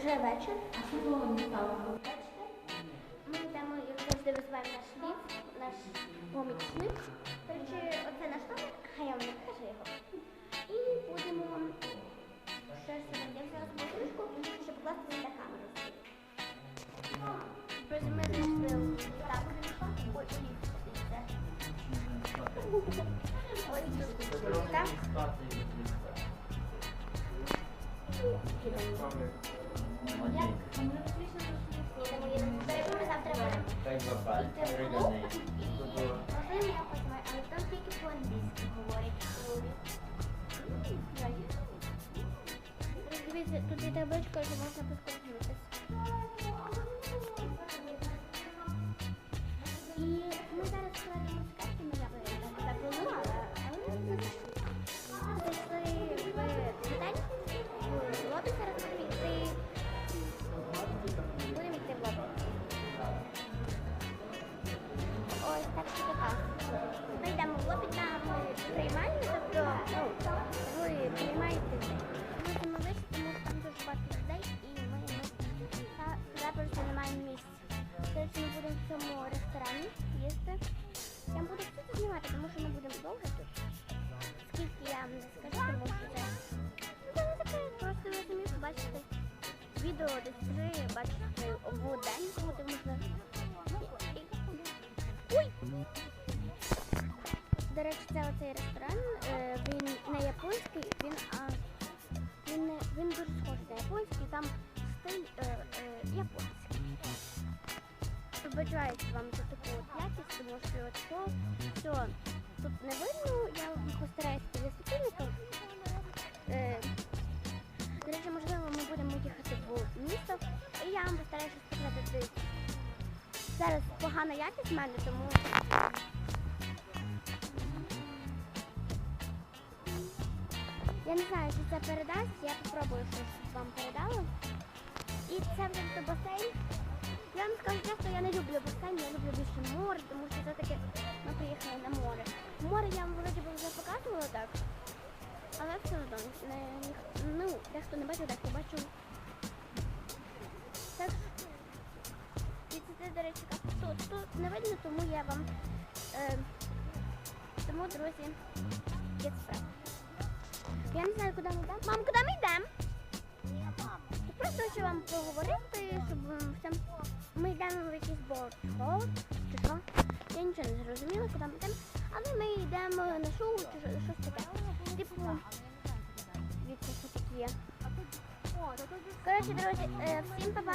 вже вечір. А що було не стало? Ми йдемо, як завжди, визиваємо наш ліфт, наш помічник. До оце наш номер, хай я вам не покажу його. І будемо сьогодні. Я взяла з собою щоб покласти сюди камеру. Ми зайшли в так. Ой. Ось тут так. Тут є табличка, що можна поскользнутися. Ми будемо в цьому ресторані їсти. Я буду все це знімати, тому що ми будемо довго тут. Скільки я не скажу, тому що це ну, це не таке, просто ви самі побачите відео десь три, бачите, в день буде можна. Ой! До речі, це оцей ресторан. е, Він не японський, він, а, він, він дуже схожий на японський, там стиль Вибачаюсь вам за таку от якість, тому що от то, все тут не видно, я постараюся під світильником. Е, до речі, можливо, ми будемо їхати в місто, і я вам постараюся сказати. Зараз погана якість в мене, тому. Я не знаю, чи це передасть, я спробую щось вам передала. І це вже до басейн. Я вам скажу чесно, я не люблю басейн, я люблю більше море, тому що все-таки ми приїхали на море. Море я вам вроді вже показувала так. Але все одно не, ну, дехто не бачив, дехто бачив. Так це, до речі, тут, тут не видно, тому я вам. Е, тому, друзі, є справа. Я не знаю, куди ми йдемо. Мам, куди ми йдемо? Хочу вам поговорити, щоб всім... ми йдемо в якийсь борт чи що. Я нічого не зрозуміла, куди ми йдемо. Але ми йдемо на шоу чи що- щось таке. Типу, що таке є. Коротше, друзі, е, всім папа.